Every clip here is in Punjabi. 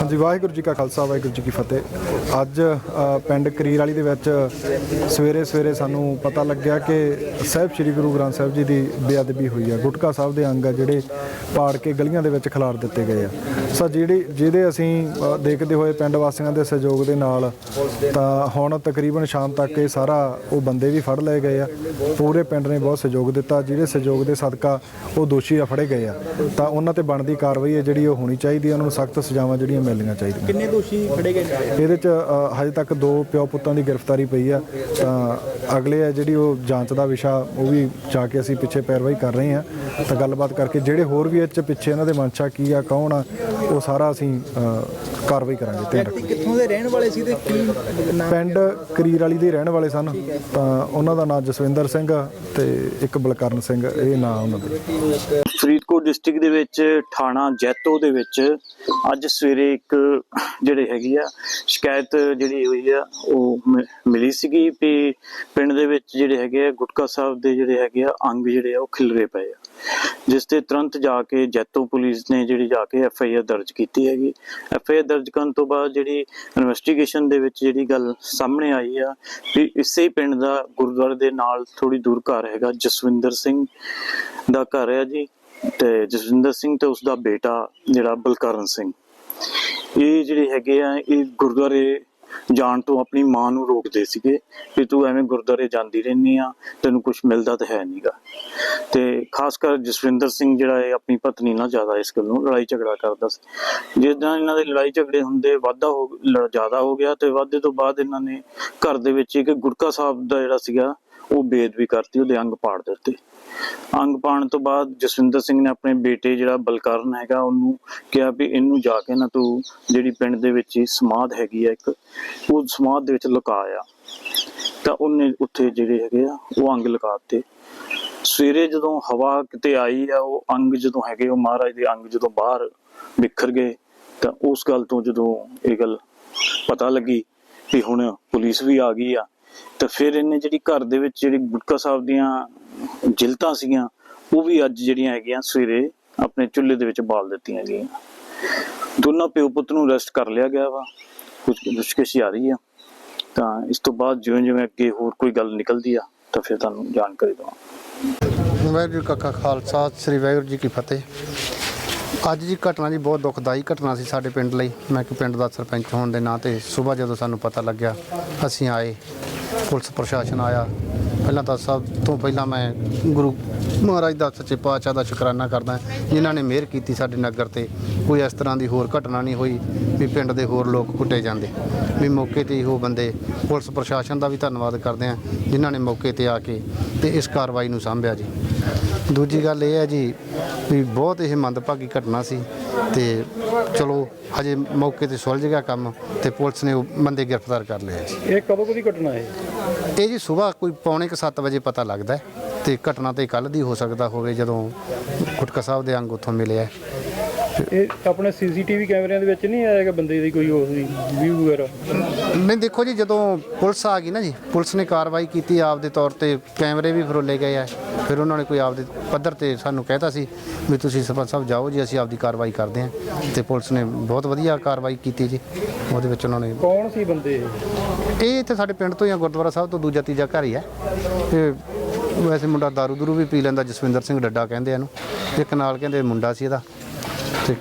ਹਾਂਜੀ, ਵਾਹਿਗੁਰੂ ਜੀ ਕਾ ਖਾਲਸਾ, ਵਾਹਿਗੁਰੂ ਜੀ ਕੀ ਫਤਿਹ। ਅੱਜ ਪਿੰਡ ਕਰੀਰ ਵਾਲੀ ਦੇ ਵਿੱਚ ਸਵੇਰੇ ਸਵੇਰੇ ਸਾਨੂੰ ਪਤਾ ਲੱਗਿਆ ਕਿ ਸਾਹਿਬ ਸ੍ਰੀ ਗੁਰੂ ਗ੍ਰੰਥ ਸਾਹਿਬ ਜੀ ਦੀ ਬੇਅਦਬੀ ਹੋਈ ਆ। ਗੁਟਕਾ ਸਾਹਿਬ ਦੇ ਅੰਗ ਆ ਜਿਹੜੇ ਪਾੜ ਕੇ ਗਲੀਆਂ ਦੇ ਵਿੱਚ ਖਿਲਾਰ ਦਿੱਤੇ ਗਏ ਆ। ਸੋ ਜਿਹੜੀ, ਜਿਹਦੇ ਅਸੀਂ ਦੇਖਦੇ ਹੋਏ ਪਿੰਡ ਵਾਸੀਆਂ ਦੇ ਸਹਿਯੋਗ ਦੇ ਨਾਲ, ਤਾਂ ਹੁਣ ਤਕਰੀਬਨ ਸ਼ਾਮ ਤੱਕ ਇਹ ਸਾਰਾ ਉਹ ਬੰਦੇ ਵੀ ਫੜ ਲਏ ਗਏ ਆ। ਪੂਰੇ ਪਿੰਡ ਨੇ ਬਹੁਤ ਸਹਿਯੋਗ ਦਿੱਤਾ। ਜਿਹੜੇ ਸਹਿਯੋਗ ਦੇ ਸਦਕਾ ਉਹ ਦੋਸ਼ੀ ਆ, ਫੜੇ ਗਏ ਆ। ਤਾਂ ਉਹਨਾਂ ਤੇ ਬਣਦੀ ਕਾਰਵਾਈ ਹੈ ਜਿਹੜੀ ਉਹ ਹੋਣੀ ਚਾਹੀਦੀ ਹੈ। ਉਹਨਾਂ ਨੂੰ ਸਖਤ ਸਜ਼ਾਵਾਂ ਜਿਹੜੀਆਂ ਮਿਲਣੀਆਂ ਚਾਹੀਦੀਆਂ। ਕਿੰਨੇ ਦੋਸ਼ੀ ਫੜੇ ਗਏ ਨੇ? ਇਹਦੇ ਚ ਅ, ਹਜੇ ਤੱਕ ਦੋ ਪਿਓ ਪੁੱਤਾਂ ਦੀ ਗ੍ਰਿਫਤਾਰੀ ਪਈ ਆ। ਤਾਂ ਅਗਲੇ ਆ ਜਿਹੜੀ ਉਹ ਜਾਂਚ ਦਾ ਵਿਸ਼ਾ ਉਹ ਵੀ ਜਾ ਕੇ ਅਸੀਂ ਪਿੱਛੇ ਪੈਰਵਾਈ ਕਰ ਰਹੇ ਹਾਂ। ਤਾਂ ਗੱਲਬਾਤ ਕਰਕੇ ਜਿਹੜੇ ਹੋਰ ਵੀ ਇਹ ਚ ਪਿੱਛੇ ਇਹਨਾਂ ਦੇ ਮਨਸ਼ਾ ਕੀ ਆ ਕੌਣ ਆ ਉਹ ਸਾਰਾ ਅਸੀਂ ਅ, ਕਾਰਵਾਈ ਕਰਾਂਗੇ ਵਿਅਕਤੀ ਕਿੱਥੋਂ ਦੇ ਰਹਿਣ ਵਾਲੇ ਸੀ ਤੇ ਕੀ ਨਾਮ ਪਿੰਡ ਕਰੀਰ ਵਾਲੀ ਦੇ ਰਹਿਣ ਵਾਲੇ ਸਨ। ਤਾਂ ਉਹਨਾਂ ਦਾ ਨਾਮ ਜਸਵਿੰਦਰ ਸਿੰਘ ਆ ਤੇ ਇੱਕ ਬਲਕਰਨ ਸਿੰਘ ਇਹ ਨਾਂ ਉਹਨਾਂ ਦੇ। ਫਰੀਦਕੋਟ ਡਿਸਟ੍ਰਿਕਟ ਦੇ ਵਿੱਚ ਥਾਣਾ ਜੈਤੋ ਦੇ ਵਿੱਚ ਅੱਜ ਸਵੇਰੇ ਇੱਕ ਜਿਹੜੇ ਹੈਗੀ ਆ, ਸ਼ਿਕਾਇਤ ਜਿਹੜੀ ਹੋਈ ਆ, ਉਹ ਮਿਲੀ ਸੀਗੀ ਵੀ ਪਿੰਡ ਦੇ ਵਿੱਚ ਜਿਹੜੇ ਹੈਗੇ ਆ, ਗੁਟਕਾ ਸਾਹਿਬ ਦੇ ਜਿਹੜੇ ਹੈਗੇ ਆ, ਅੰਗ ਜਿਹੜੇ ਆ, ਉਹ ਖਿਲਰੇ ਪਏ ਆ। ਜਿਸ ਤੇ ਤੁਰੰਤ ਜਾ ਕੇ ਜੈਤੋ ਪੁਲਿਸ ਨੇ ਜਿਹੜੀ ਜਾ ਕੇ ਐਫ ਆਈ ਆਰ ਦਰਜ ਕੀਤੀ ਹੈਗੀ। ਐਫ ਆਈ ਆਰ ਦਰਜ ਕਰਨ ਤੋਂ ਬਾਅਦ ਜਿਹੜੀ ਇਨਵੈਸਟੀਗੇਸ਼ਨ ਦੇ ਵਿੱਚ ਜਿਹੜੀ ਗੱਲ ਸਾਹਮਣੇ ਆਈ ਆ, ਵੀ ਇਸੇ ਪਿੰਡ ਦਾ ਗੁਰਦੁਆਰੇ ਦੇ ਨਾਲ ਥੋੜੀ ਦੂਰ ਘਰ ਹੈਗਾ, ਜਸਵਿੰਦਰ ਸਿੰਘ ਦਾ ਘਰ ਹੈ ਜੀ। ਤੇ ਜਸਵਿੰਦਰ ਸਿੰਘ ਤੇ ਉਸ ਦਾ ਬੇਟਾ ਜਿਹੜਾ ਬਲਕਰਨ ਸਿੰਘ। ਇਹ ਜਿਹੜੇ ਹੈਗੇ ਆ, ਇਹ ਗੁਰਦੁਆਰੇ ਜਾਣ ਤੋਂ ਆਪਣੀ ਮਾਂ ਨੂੰ ਰੋਕਦੇ ਸੀਗੇ ਕਿ ਤੂੰ ਐਵੇਂ ਗੁਰਦੁਆਰੇ ਜਾਂਦੀ ਰਹਿੰਦੀ ਆ, ਤੈਨੂੰ ਕੁਝ ਮਿਲਦਾ ਤਾਂ ਹੈ ਨਹੀਂਗਾ ਤੇ ਖਾਸ ਕਰ ਜਸਵਿੰਦਰ ਸਿੰਘ ਜਿਹੜਾ ਹੈ ਆਪਣੀ ਪਤਨੀ ਨਾਲ ਜ਼ਿਆਦਾ ਇਸ ਗੱਲ ਨੂੰ ਲੜਾਈ ਝਗੜਾ ਕਰਦਾ ਸੀ। ਜਿੱਦਾਂ ਇਹਨਾਂ ਦੇ ਲੜਾਈ ਝਗੜੇ ਹੁੰਦੇ ਵਾਧਾ ਹੋ ਜ਼ਿਆਦਾ ਹੋ ਗਿਆ ਤੇ ਵਾਧੇ ਤੋਂ ਬਾਅਦ ਇਹਨਾਂ ਨੇ ਘਰ ਦੇ ਵਿੱਚ ਇੱਕ ਗੁਰਕਾ ਸਾਹਿਬ ਦਾ ਜਿਹੜਾ ਸੀਗਾ ਉਹ ਬੇਦਬੀ ਕਰਤੀ, ਉਹਦੇ ਅੰਗ ਪਾੜ ਦਿੱਤੇ। ਅੰਗ ਪਾਣ ਤੋਂ ਬਾਅਦ ਜਸਵਿੰਦਰ ਸਿੰਘ ਨੇ ਆਪਣੇ ਬੇਟੇ ਜਿਹੜਾ ਬਲਕਰਨ ਹੈਗਾ, ਉਹਨੂੰ ਕਿਹਾ ਵੀ ਇਹਨੂੰ ਜਾ ਕੇ ਨਾ ਤੂੰ ਜਿਹੜੀ ਪਿੰਡ ਦੇ ਵਿੱਚ ਹੀ ਸਮਾਧ ਹੈਗੀ ਆ ਇੱਕ, ਉਹ ਸਮਾਧ ਦੇ ਵਿੱਚ ਲੁਕਾ ਤਾਂ ਉਹਨੇ ਉੱਥੇ ਜਿਹੜੇ ਹੈਗੇ ਆ, ਉਹ ਅੰਗ ਲਗਾ ਸਵੇਰੇ ਜਦੋਂ ਹਵਾ ਕਿਤੇ ਆਈ ਆ, ਉਹ ਅੰਗ ਜਦੋਂ ਹੈਗੇ, ਉਹ ਮਹਾਰਾਜ ਦੇ ਅੰਗ ਜਦੋਂ ਬਾਹਰ ਬਿਖਰ ਗਏ, ਤਾਂ ਉਸ ਗੱਲ ਤੋਂ ਜਦੋਂ ਇਹ ਗੱਲ ਪਤਾ ਲੱਗੀ ਵੀ ਹੁਣ ਪੁਲਿਸ ਵੀ ਆ ਗਈ ਆ ਤਾਂ ਫਿਰ ਇਹਨੇ ਜਿਹੜੀ ਘਰ ਦੇ ਵਿੱਚ ਜਿਹੜੀ ਗੁਟਕਾ ਸਾਹਿਬ ਦੀਆਂ ਜਿਲਤਾਂ ਸੀਗੀਆਂ, ਉਹ ਵੀ ਅੱਜ ਜਿਹੜੀਆਂ ਹੈਗੀਆਂ ਸਵੇਰੇ ਆਪਣੇ ਚੁੱਲ੍ਹੇ ਦੇ ਵਿੱਚ ਬਾਲ ਦਿੱਤੀਆਂ ਗਈਆਂ। ਦੋਨਾਂ ਪਿਓ ਪੁੱਤ ਨੂੰ ਅਰੈਸਟ ਕਰ ਲਿਆ ਗਿਆ ਵਾ। ਕੁਝ ਮੁਸ਼ਕਿਲ ਆ ਰਹੀ ਆ। ਤਾਂ ਇਸ ਤੋਂ ਬਾਅਦ ਜਿਵੇਂ ਜਿਵੇਂ ਅੱਗੇ ਹੋਰ ਕੋਈ ਗੱਲ ਨਿਕਲਦੀ ਆ, ਤਾਂ ਫਿਰ ਤੁਹਾਨੂੰ ਜਾਣਕਾਰੀ ਦਵਾਂ। ਵਾਹਿਗੁਰੂ ਜੀ ਕਾ ਖਾਲਸਾ, ਸ੍ਰੀ ਵਾਹਿਗੁਰੂ ਜੀ ਕੀ ਫਤਿਹ। ਅੱਜ ਦੀ ਘਟਨਾ ਜੀ ਬਹੁਤ ਦੁਖਦਾਈ ਘਟਨਾ ਸੀ ਸਾਡੇ ਪਿੰਡ ਲਈ। ਮੈਂ ਕਿ ਪਿੰਡ ਦਾ ਸਰਪੰਚ ਹੋਣ ਦੇ ਨਾਂ ਤੇ ਸਵੇਰ ਜਦੋਂ ਸਾਨੂੰ ਪਤਾ ਲੱਗਿਆ, ਅਸੀਂ ਆਏ। ਪੁਲਿਸ ਪ੍ਰਸ਼ਾਸਨ ਆਇਆ। ਪਹਿਲਾਂ ਤਾਂ ਸਭ ਤੋਂ ਪਹਿਲਾਂ ਮੈਂ ਗੁਰੂ ਮਹਾਰਾਜ ਦਾ ਸੱਚੇ ਪਾਤਸ਼ਾਹ ਦਾ ਸ਼ੁਕਰਾਨਾ ਕਰਦਾ ਜਿਨ੍ਹਾਂ ਨੇ ਮਿਹਰ ਕੀਤੀ ਸਾਡੇ ਨਗਰ ਤੇ। ਕੋਈ ਇਸ ਤਰ੍ਹਾਂ ਦੀ ਹੋਰ ਘਟਨਾ ਨਹੀਂ ਹੋਈ ਵੀ ਪਿੰਡ ਦੇ ਹੋਰ ਲੋਕ ਕੁੱਟੇ ਜਾਂਦੇ। ਵੀ ਮੌਕੇ ਤੇ ਹੀ ਉਹ ਬੰਦੇ ਪੁਲਿਸ ਪ੍ਰਸ਼ਾਸਨ ਦਾ ਵੀ ਧੰਨਵਾਦ ਕਰਦੇ ਆ ਜਿਨ੍ਹਾਂ ਨੇ ਮੌਕੇ ਤੇ ਆ ਕੇ ਤੇ ਇਸ ਕਾਰਵਾਈ ਨੂੰ ਸੰਭਿਆ ਜੀ। ਦੂਜੀ ਗੱਲ ਇਹ ਹੈ ਜੀ ਵੀ ਬਹੁਤ ਇਹ ਮੰਦਭਾਗੀ ਘਟਨਾ ਸੀ ਤੇ ਚਲੋ ਹਜੇ ਮੌਕੇ ਤੇ ਸੁਲਝ ਗਿਆ ਕੰਮ ਤੇ ਪੁਲਿਸ ਨੇ ਉਹ ਬੰਦੇ ਗ੍ਰਿਫਤਾਰ ਕਰ ਲਏ ਜੀ। ਇਹ ਕਦੋਂ ਦੀ ਘਟਨਾ ਹੈ? ਇਹ ਜੀ ਸਵੇਰ ਕੋਈ ਪੌਣੇ ਕੁ 7 ਵਜੇ ਪਤਾ ਲੱਗਦਾ ਹੈ ਤੇ ਘਟਨਾ ਤੇ ਕੱਲ ਦੀ ਹੋ ਸਕਦਾ ਹੋਵੇ ਜਦੋਂ ਗੁਟਕਾ ਸਾਹਿਬ ਦੇ ਅੰਗ ਉੱਥੋਂ ਮਿਲਿਆ ਇਹ ਆਪਣੇ ਸੀਸੀਟੀਵੀ ਕੈਮਰਿਆਂ ਦੇ ਵਿੱਚ ਨਹੀਂ ਆਏਗਾ ਬੰਦੇ ਦੀ ਕੋਈ ਉਸ ਦੀ ਵਿਊ ਵਗੈਰਾ? ਨਹੀਂ ਦੇਖੋ ਜੀ ਜਦੋਂ ਪੁਲਿਸ ਆ ਗਈ ਨਾ ਜੀ ਪੁਲਿਸ ਨੇ ਕਾਰਵਾਈ ਕੀਤੀ ਆਪਦੇ ਤੌਰ ਤੇ ਕੈਮਰੇ ਵੀ ਫਰੋਲੇ ਗਏ ਆ। ਫਿਰ ਉਹਨਾਂ ਨੇ ਕੋਈ ਆਪਦੇ ਪੱਧਰ ਤੇ ਸਾਨੂੰ ਕਹਿਤਾ ਸੀ ਵੀ ਤੁਸੀਂ ਸਰਪੰਚ ਸਾਹਿਬ ਜਾਓ ਜੀ ਅਸੀਂ ਆਪਦੀ ਕਾਰਵਾਈ ਕਰਦੇ ਹਾਂ। ਤੇ ਪੁਲਿਸ ਨੇ ਬਹੁਤ ਵਧੀਆ ਕਾਰਵਾਈ ਕੀਤੀ ਜੀ ਉਹਦੇ ਵਿੱਚ ਉਹਨਾਂ ਨੇ ਕੌਣ ਸੀ ਬੰਦੇ ਇਹ? ਇਹ ਇੱਥੇ ਸਾਡੇ ਪਿੰਡ ਤੋਂ ਹੀ ਆ ਗੁਰਦੁਆਰਾ ਸਾਹਿਬ ਤੋਂ ਦੂਜਾ ਤੀਜਾ ਘਰ ਹੀ ਹੈ ਤੇ ਵੈਸੇ ਮੁੰਡਾ ਦਾਰੂ ਦੂਰੂ ਵੀ ਪੀ ਲੈਂਦਾ ਜਸਵਿੰਦਰ ਸਿੰਘ ਡੱਡਾ ਕਹਿੰਦੇ ਆ ਇਹਨੂੰ। ਇੱਕ ਨਾਲ ਕਹਿੰਦੇ ਮੁੰਡਾ ਸੀ ਇਹਦਾ। ਤੇ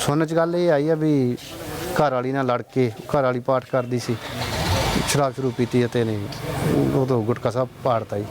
ਸੁਣਨ ਚ ਗੱਲ ਇਹ ਆਈ ਆ ਵੀ ਘਰ ਵਾਲੀ ਨਾਲ ਲੜ ਕੇ ਘਰ ਵਾਲੀ ਪਾਠ ਕਰਦੀ ਸੀ, ਸ਼ਰਾਬ ਸ਼ੁਰੂ ਪੀਤੀ ਅਤੇ ਨੇ ਉਦੋਂ ਗੁਟਕਾ ਸਾਹਿਬ ਪਾੜਤਾ ਜੀ।